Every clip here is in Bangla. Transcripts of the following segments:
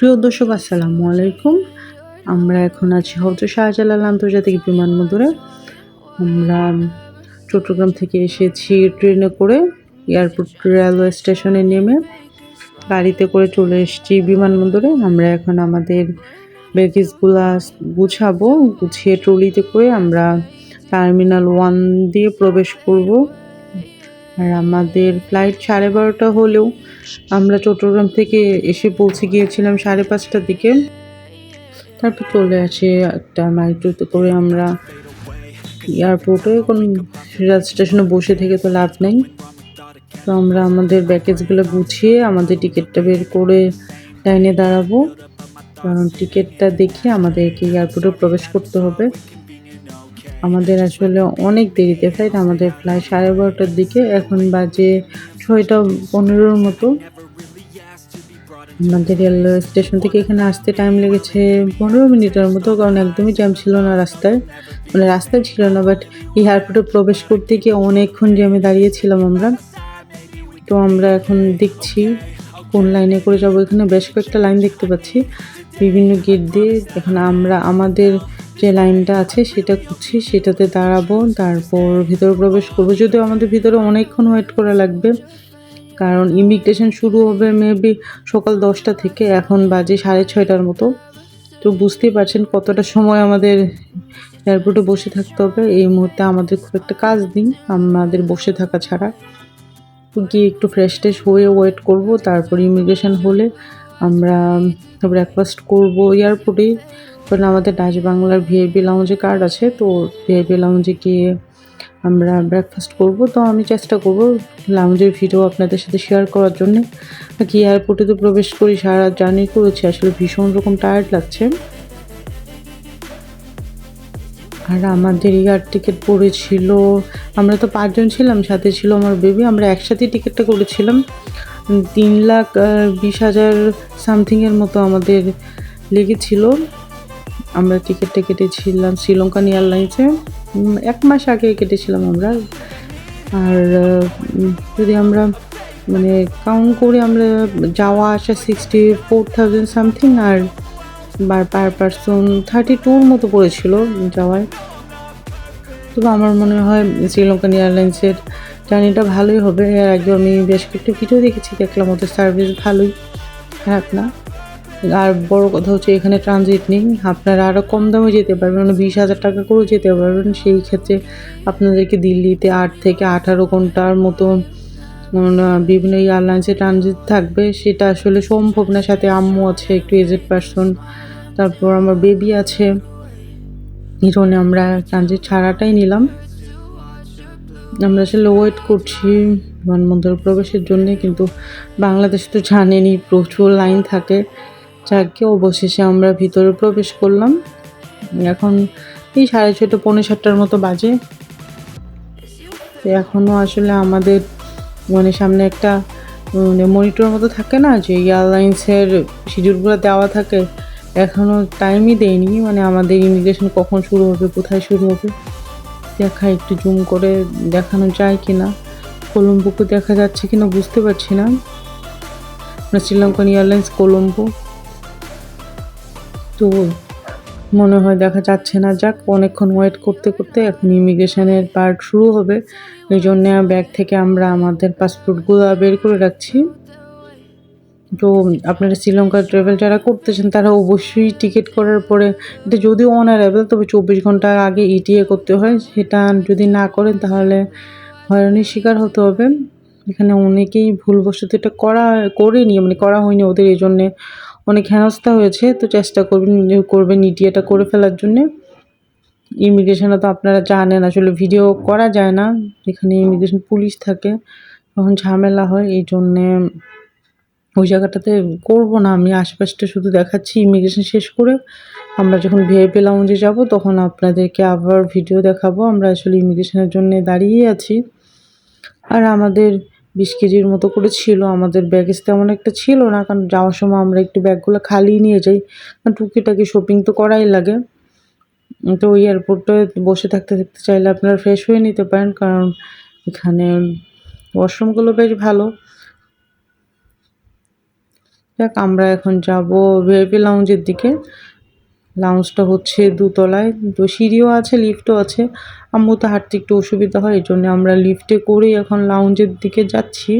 প্রিয় দর্শক, আসসালামু আলাইকুম। আমরা এখন আছি হজরত শাহজালাল আন্তর্জাতিক বিমানবন্দরে। আমরা চট্টগ্রাম থেকে এসেছি ট্রেনে করে এয়ারপোর্ট রেলওয়ে স্টেশনে নেমে গাড়িতে করে চলে এসেছি বিমানবন্দরে। আমরা এখন আমাদের ব্যাগেজগুলা গুছাবো, গুছিয়ে ট্রলিতে করে আমরা টার্মিনাল ওয়ান দিয়ে প্রবেশ করব। আর আমাদের ফ্লাইট সাড়ে বারোটা হলেও আমরা চট্টগ্রাম থেকে এসে পৌঁছে গিয়েছিলাম সাড়ে পাঁচটার দিকে। তারপর চলে আসে একটা মাইক্রোতে করে আমরা এয়ারপোর্টে। কোন রেল স্টেশনে বসে থেকে তো লাভ নেই। তো আমরা আমাদের ব্যাগেজগুলো গুছিয়ে আমাদের টিকিটটা বের করে লাইনে দাঁড়াবো। কারণ টিকিটটা দেখে আমাদেরকে এয়ারপোর্টে প্রবেশ করতে হবে। আমাদের আসলে অনেক দেরিতে ফ্লাইট আমাদের ফ্লাইট সাড়ে বারোটার দিকে। এখন বাজে ছয়টা পনেরোর মতো। আমাদের রেলওয়ে স্টেশন থেকে এখানে আসতে টাইম লেগেছে পনেরো মিনিটের মতো, কারণ একদমই জ্যাম ছিল না রাস্তায়। মানে রাস্তায় ছিল না বাট এই এয়ারপোর্টে প্রবেশ করতে গিয়ে অনেকক্ষণ জ্যামে দাঁড়িয়েছিলাম আমরা। তো আমরা এখন দেখছি কোন লাইনে করে যাব। এখানে বেশ কয়েকটা লাইন দেখতে পাচ্ছি। বিভিন্ন গেট দিয়ে এখানে আমরা, আমাদের যে লাইনটা আছে সেটা করছি সেটাতে দাঁড়াবো, তারপর ভিতরে প্রবেশ করব। যদিও আমাদের ভিতরে অনেকক্ষণ ওয়েট করা লাগবে, কারণ ইমিগ্রেশন শুরু হবে মেবি সকাল দশটা থেকে, এখন বাজে সাড়ে ছয়টার মতো। তো বুঝতেই পারছেন কতটা সময় আমাদের এয়ারপোর্টে বসে থাকতে হবে। এই মুহূর্তে আমাদের খুব একটা কাজ দিন আমাদের বসে থাকা ছাড়া। গিয়ে একটু ফ্রেশ ট্রেশ হয়ে ওয়েট করব, তারপর ইমিগ্রেশন হলে আমরা ব্রেকফাস্ট করব এয়ারপোর্টেই কারণ আমাদের ডাচ বাংলার ভিআইপি লাউঞ্জে কার্ড আছে, তো ভিআইপি লাউঞ্জে গিয়ে আমরা ব্রেকফাস্ট করব। তো আমি চেষ্টা করব লাউঞ্জের ভিডিও আপনাদের সাথে শেয়ার করার জন্য। কি এয়ারপোর্টে তো প্রবেশ করি, সারা জার্নি করেছি, আসলে ভীষণ রকম টায়ার্ড লাগছে। আর আমাদের এয়ার টিকিট পড়েছিল, আমরা তো পাঁচজন ছিলাম, সাথে ছিল আমার বেবি আমরা একসাথেই টিকিটটা করেছিলাম। তিন লাখ বিশ হাজার সামথিংয়ের মতো আমাদের লেগেছিল। আমরা টিকিটটা কেটেছিলাম শ্রীলঙ্কান এয়ারলাইন্সে। এক মাস আগে কেটেছিলাম আমরা। আর যদি আমরা মানে কাউন্ট করে আমরা যাওয়া আসা সিক্সটি ফোর থাউজেন্ড সামথিং আর বার পার পারসন থার্টি টুর মতো পড়েছিল যাওয়ায়। তবে আমার মনে হয় শ্রীলঙ্কান এয়ারলাইন্সের জার্নিটা ভালোই হবে। এর আগে আমি বেশ কয়েকটা ভিডিও দেখেছি, দেখলাম ওদের সার্ভিস ভালোই, খারাপ না। আর বড় কথা হচ্ছে এখানে ট্রানজিট নেই। আপনারা আরও কম দামে যেতে পারবেন মানে বিশ হাজার টাকা করেও যেতে পারবেন। সেই ক্ষেত্রে আপনাদেরকে দিল্লিতে আট থেকে আঠারো ঘণ্টার মতো বিভিন্ন এয়ারলাইন্সে ট্রানজিট থাকবে। সেটা আসলে সম্ভব না। সাথে আম্মু আছে, একটু এজেড পার্সন তারপর আমার বেবি আছে। এই জন্য আমরা ট্রানজিট ছাড়াটাই নিলাম। আমরা আসলে ওয়েট করছি বিমানবন্দর প্রবেশের জন্যে, কিন্তু বাংলাদেশ তো জানেনি প্রচুর লাইন থাকে। যাকে অবশেষে আমরা ভিতরে প্রবেশ করলাম। এখন এই সাড়ে ছটা পৌনে সাতটার মতো বাজে। এখনও আসলে আমাদের মানে সামনে একটা মানে মনিটর মতো থাকে না, যে এয়ারলাইন্সের শিডিউলগুলো দেওয়া থাকে এখনও টাইমই দেয়নি। মানে আমাদের ইমিগ্রেশন কখন শুরু হবে, কোথায় শুরু হবে, দেখা একটু জুম করে দেখানো যায় কি না কলম্বোকে দেখা যাচ্ছে কি না বুঝতে পারছি না। শ্রীলঙ্কান এয়ারলাইন্স, কলম্বো। তো মনে হয় দেখা যাচ্ছে না, যাক অনেকক্ষণ ওয়েট করতে করতে এখন ইমিগ্রেশনের পার্ট শুরু হবে। এই জন্য ব্যাগ থেকে আমরা আমাদের পাসপোর্টগুলো বের করে রাখছি। তো আপনারা শ্রীলঙ্কার ট্রাভেল যারা করতেছেন, তারা অবশ্যই টিকিট করার পরে, এটা যদিও অনারেবল তবে চব্বিশ ঘণ্টা আগে ইটিএ করতে হয়। সেটা যদি না করেন, তাহলে হয়রানির শিকার হতে হবে। এখানে অনেকেই ভুলবশত এটা করা, করেনি মানে করা হয়নি ওদের, এই জন্যে অনেক হেনস্থা হয়েছে, তো চেষ্টা করবেন করবেন ইটিএটা করে ফেলার জন্যে। ইমিগ্রেশনে তো আপনারা জানেন, আসলে ভিডিও করা যায় না। এখানে ইমিগ্রেশন পুলিশ থাকে, তখন ঝামেলা হয়, এই জন্যে ওই জায়গাটাতে করব না। আমি আশপাশটা শুধু দেখাচ্ছি ইমিগ্রেশন শেষ করে আমরা যখন ভিআইপি লাউঞ্জে যাব, তখন আপনাদেরকে আবার ভিডিও দেখাবো। আমরা আসলে ইমিগ্রেশনের জন্য দাঁড়িয়ে আছি। আর আমাদের বিশ কেজির মতো করে ছিল। আমাদের ব্যাগেজ তেমন একটা ছিল না, কারণ যাওয়ার সময় আমরা একটু ব্যাগগুলো খালি নিয়ে যাই। কারণ টুকিটাকি শপিং তো করাই লাগে। তো ওই এয়ারপোর্টে বসে থাকতে থাকতে চাইলে আপনারা ফ্রেশ হয়ে নিতে পারেন, কারণ এখানে ওয়াশরুমগুলো বেশ ভালো। দেখ আমরা এখন যাব ভিআইপি লাউঞ্জের দিকে। লাউঞ্জটা হচ্ছে দুতলায়। তো সিঁড়িও আছে লিফটও আছে। আম্মু তো হাঁটতে একটু অসুবিধা হয় এই জন্য আমরা লিফটে করেই এখন লাউঞ্জের দিকে যাচ্ছি।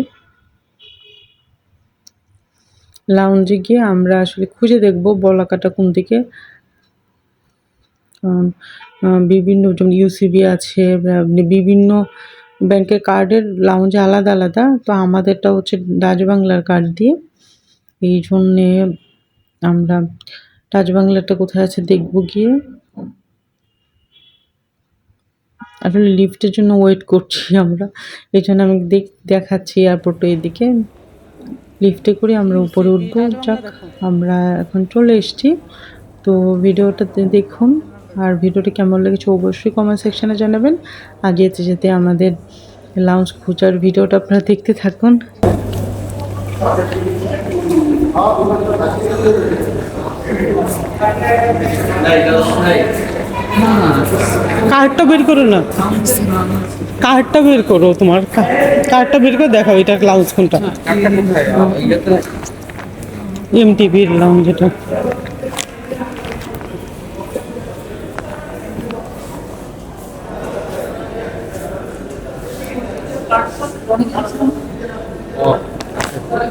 লাউঞ্জে গিয়ে আমরা আসলে খুঁজে দেখব বলাকাটা কোন দিকে। বিভিন্ন যেমন ইউসিবি আছে বিভিন্ন ব্যাংকের কার্ডের লাউঞ্জে আলাদা আলাদা। তো আমাদেরটা হচ্ছে ডাচ বাংলার কার্ড দিয়ে। এই জন্যে আমরা ডাচ বাংলাটা কোথায় আছে দেখব গিয়ে। আসলে লিফটের জন্য ওয়েট করছি আমরা। এই জন্য আমি দেখ, দেখাচ্ছি এয়ারপোর্টে এদিকে লিফটে করে আমরা উপরে উঠবো, যাক, আমরা এখন চলে এসেছি। তো ভিডিওটা দেখুন, আর ভিডিওটি কেমন লেগেছে অবশ্যই কমেন্ট সেকশনে জানাবেন। আর যেতে যেতে আমাদের লাউঞ্জ খোঁজার ভিডিওটা আপনারা দেখতে থাকুন। কার্ডটা বের করো না। কার্ডটা বের করো তোমার। কার্ডটা বের করে দেখাও, এটা লাউঞ্জ কোনটা? এমটিভির লাউঞ্জ এটা।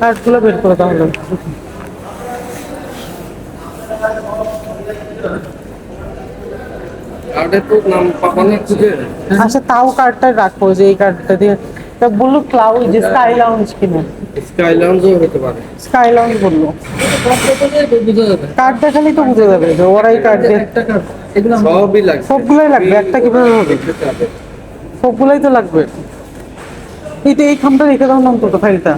কার্ডগুলো বের করো তাহলে কার্ডের তো নাম পাবা না খুঁজে আচ্ছা তাও কার্ডটা রাখো যে এই কার্ডটা দিয়ে। তা বলল ক্লাউড যে স্কাই লাউঞ্জ কিনে। স্কাই লাউঞ্জও হতে পারে। স্কাই লাউঞ্জ বলল। কার্ড দেখালেই তো বুঝে যাবে যে ওরাই কার্ড দিয়ে সবই লাগবে। সবগুলোই লাগবে একটা কীভাবে হবে? সবগুলোই তো লাগবে। এই তো এই খামটা রেখে দাও না অন্তত ফাইলটা।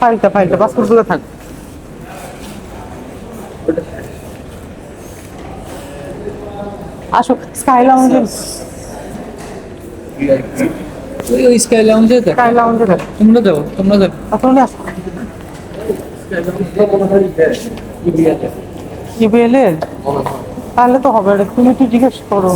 ফাইলটা ফাইলটা পাসপোর্টগুলো থাক। আসো স্কাই লাউঞ্জে ওই ওই স্কাই লাউঞ্জে দেখ। স্কাই লাউঞ্জে তোমরা যাও তোমরা যাও। তোমরা আসো। ইবিএল এর? তাহলে তো হবে তুমি একটু জিজ্ঞেস করো।